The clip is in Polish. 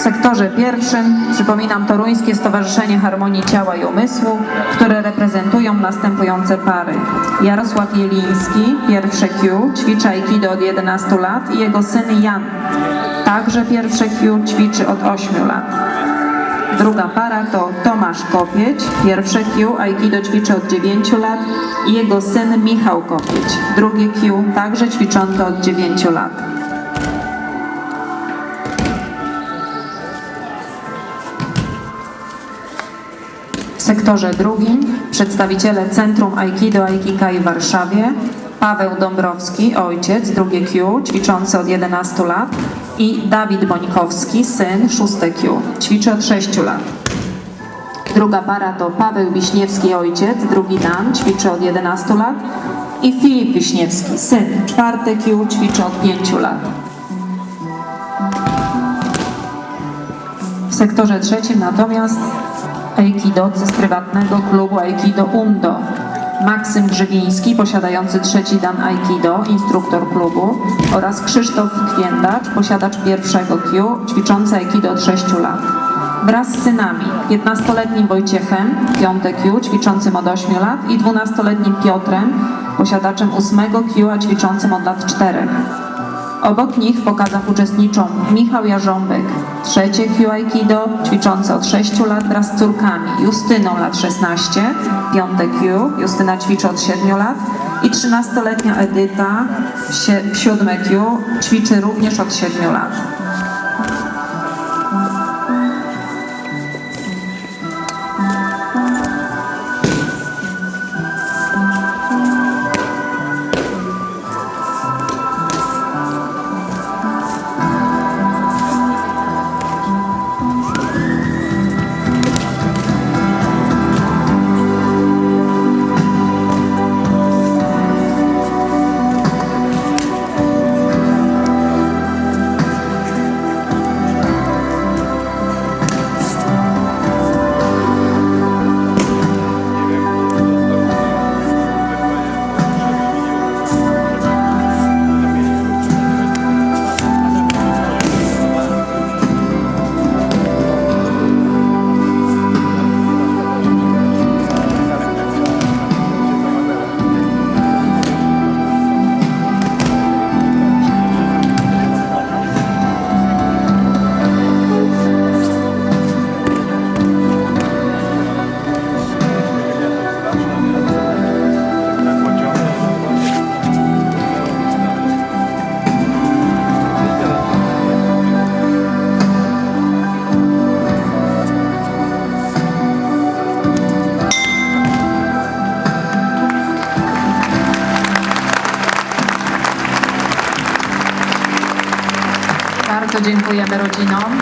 sektorze pierwszym przypominam Toruńskie Stowarzyszenie Harmonii Ciała i Umysłu, które reprezentują następujące pary. Jarosław Jeliński, pierwsze Q, ćwiczy Aikido od 11 lat i jego syn Jan, także pierwsze Q, ćwiczy od 8 lat. Druga para to Tomasz Kopieć, pierwsze Q, Aikido ćwiczy od 9 lat i jego syn Michał Kopieć, drugie Q, także ćwiczący od 9 lat. Sektorze drugim przedstawiciele Centrum Aikido Aikikai w Warszawie, Paweł Dąbrowski, ojciec, drugie Q, ćwiczący od 11 lat i Dawid Bońkowski, syn, szóste Q, ćwiczy od 6 lat. Druga para to Paweł Wiśniewski, ojciec, drugi Dan, ćwiczy od 11 lat i Filip Wiśniewski, syn, czwarte Q, ćwiczy od 5 lat. W sektorze trzecim natomiast aikidocy z prywatnego klubu Aikido Undo. Maksym Grzywiński, posiadający trzeci dan Aikido, instruktor klubu oraz Krzysztof Kwiętacz, posiadacz pierwszego Q, ćwiczący Aikido od 6 lat. Wraz z synami, 15-letnim Wojciechem, piąte Q, ćwiczącym od 8 lat i 12-letnim Piotrem, posiadaczem ósmego Q, a ćwiczącym od lat 4. Obok nich w pokazach uczestniczą Michał Jarząbek, trzecie Q Aikido, ćwiczący od 6 lat wraz z córkami Justyną lat 16, piąte Q, Justyna ćwiczy od 7 lat i 13-letnia Edyta, sie- siódme Q, ćwiczy również od 7 lat. Dziękujemy rodzinom.